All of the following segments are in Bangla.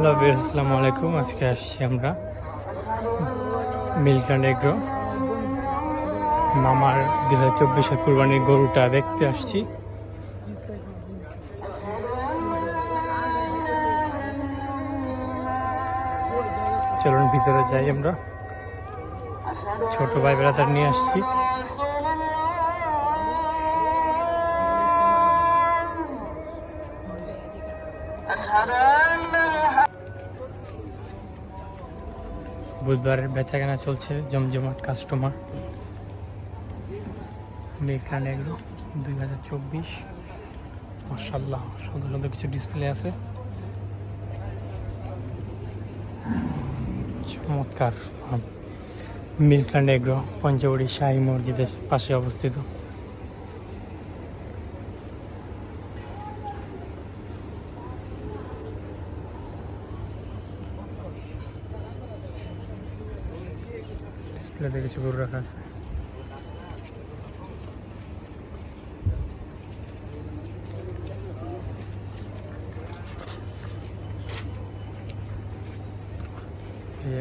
হ্যালো আসসালামু আলাইকুম। আজকে আসছি আমরা অ্যান্ড এগ্রো। মামার দুই হাজার চব্বিশের কুরবানির গরুটা দেখতে আসছি। চলুন ভিতরে যাই আমরা। ছোট ভাই বেড়াতার নিয়ে আসছি। বুধবারের বেচা কেনা চলছে, জমজমাট কাস্টমার মেকান এগুলো দুই হাজার চব্বিশ। মার্শাল্লাহ সুন্দর সুন্দর কিছু ডিসপ্লে আছে। চমৎকার। মিল্ক এগ্রো পঞ্চবড়ি শাহী মসজিদের পাশে অবস্থিত। ডিসপ্লেতে কিছু গরু রাখা আছে।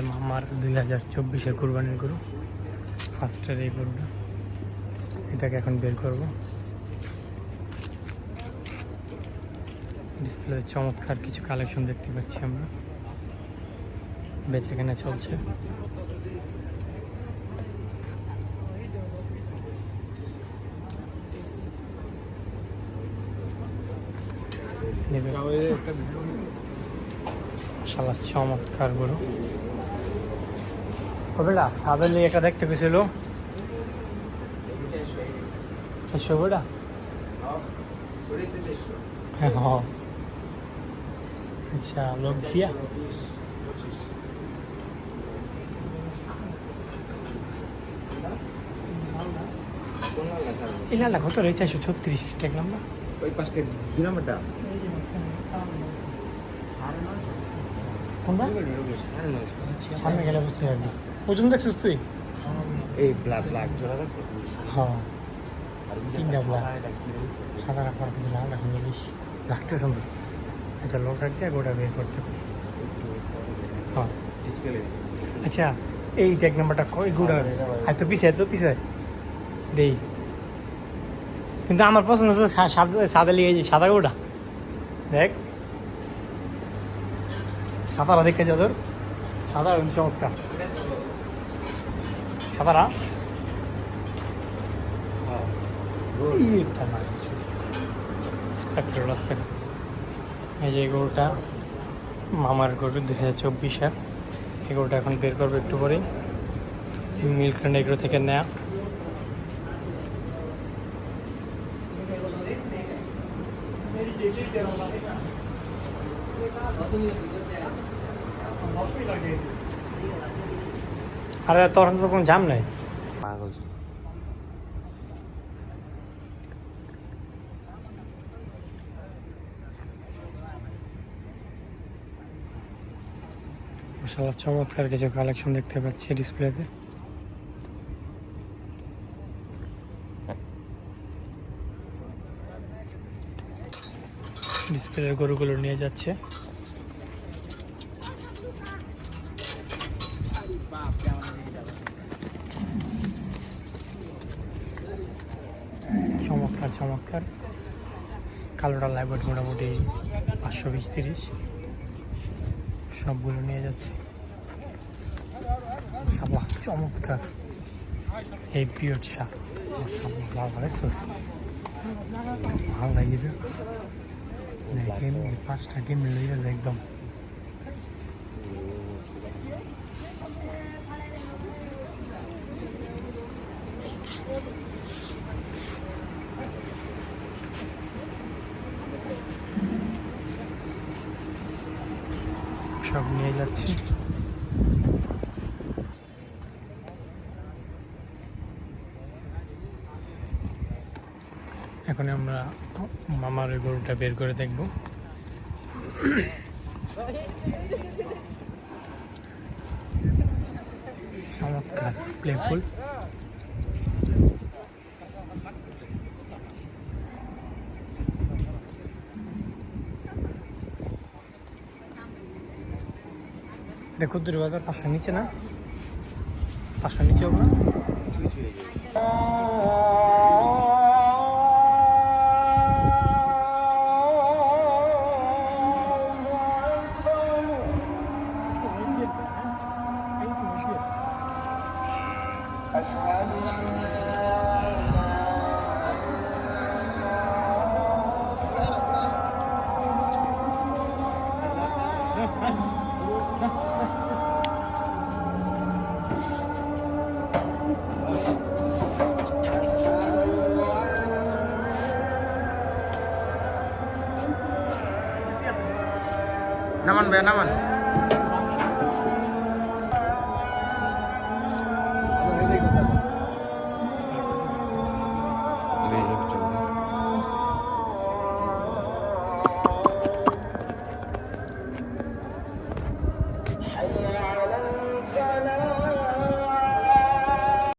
মামার দুই হাজার চব্বিশের কোরবানির গরু, ফার্স্টের এই গরুটা। এটাকে এখন বের করব। ডিসপ্লে চমৎকার কিছু কালেকশন দেখতে পাচ্ছি আমরা। বেচে কেনা চলছে। শালা চমৎকার গরু। বেটা, সাদের লিগে একটা দেখতে পেয়েছিল বেটা। হ্যাঁ আচ্ছা লোক দিয়া। এই কত রে চারশো ছত্রিশ দেখলাম না ওই পাশকে দুই কোনটা? সামনে গেলে বুঝতে পারবি। ওজন দেখছিস তুই? এই ব্ল্যাক ব্ল্যাক জোড়া দেখছ হ্যাঁ। তিনটা black। এটা কি রয়েছে? সাদা রাখার কিছু লাল রাখুন বেশ লাগতে সুন্দর। আচ্ছা লোক রাখতে গোটা বের করতে হবে। হ্যাঁ। আচ্ছা এই ট্যাগ নাম্বারটা কই গুড়া এত পিছে এত পিছে দেই। কিন্তু আমার পছন্দ হচ্ছে সাদা সাদা সাদা গোটা দেখ। সাদারা দেখে যা তোর সাদা কিন্তু চমৎকার। আস্তাগফিরুল্লাহ, আস্তাগফিরুল্লাহ। এই যে গরুটা মামার গরু দুই হাজার চব্বিশের। এই গরুটা এখন বের করব একটু পরেই। মিল্ক এগ্রো থেকে নেয়া। আরে তোর তো কোনো জাম নাই। পাগল চমৎকার কিছু কালেকশন দেখতে পাচ্ছি ডিসপ্লেতে ডিসপ্লে গরুগুলো নিয়ে যাচ্ছে। চমৎকার চমৎকার। কালোটা লাইবট মোটামুটি পাঁচশো বিশ তিরিশ। সবগুলো নিয়ে যাচ্ছে। চমৎকার। এই পিরিয়ড শাক ভালো দেখছোস ভালো লাগিয়ে পাঁচটা গেম মিলে গেছে একদম। সব নিয়ে যাচ্ছি। এখন আমরা মামার ওই গরুটা বের করে দেখব। চমৎকার প্লেফুল এটা কুদ্দুরি বাজার পাঁচশো নিচে না পাঁচশো নিচে হবে না ছুঁই নামান ভাই নামান